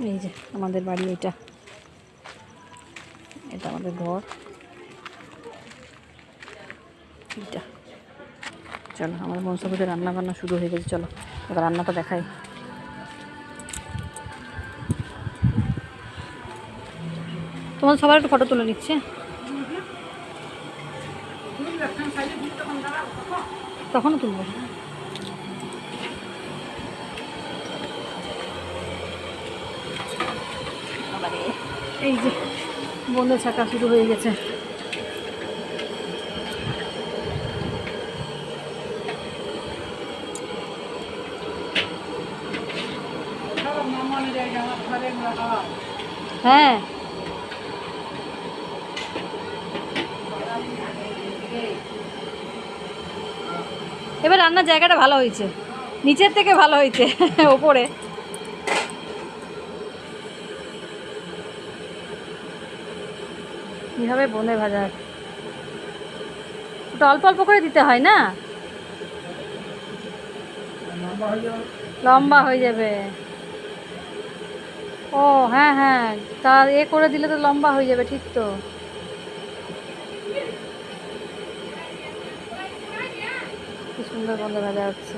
এই যে, আমাদের বাড়ি এটা। এটা আমাদের ঘর। এটা চলো, আমার মনসাপুজোর রান্না বান্না শুরু হয়ে গেছে, চলো। এবার রান্নাটা দেখাই। তোমার সবার একটু ফটো তুলে নিচ্ছে। তখনও তুলবো। এই যে বন্ধে ছাকা শুরু হয়ে গেছে। হ্যাঁ। এবার রান্নার জায়গাটা ভালো হয়েছে। নিচের থেকে ভালো হয়েছে, ওপরে। কীভাবে বনে ভাজা ওটা অল্প অল্প করে দিতে হয় না? লম্বা হয়ে যাবে। ও হ্যাঁ হ্যাঁ তা এ করে দিলে তো লম্বা হয়ে যাবে ঠিক তো। কি সুন্দর গন্ধ ভাজা হচ্ছে।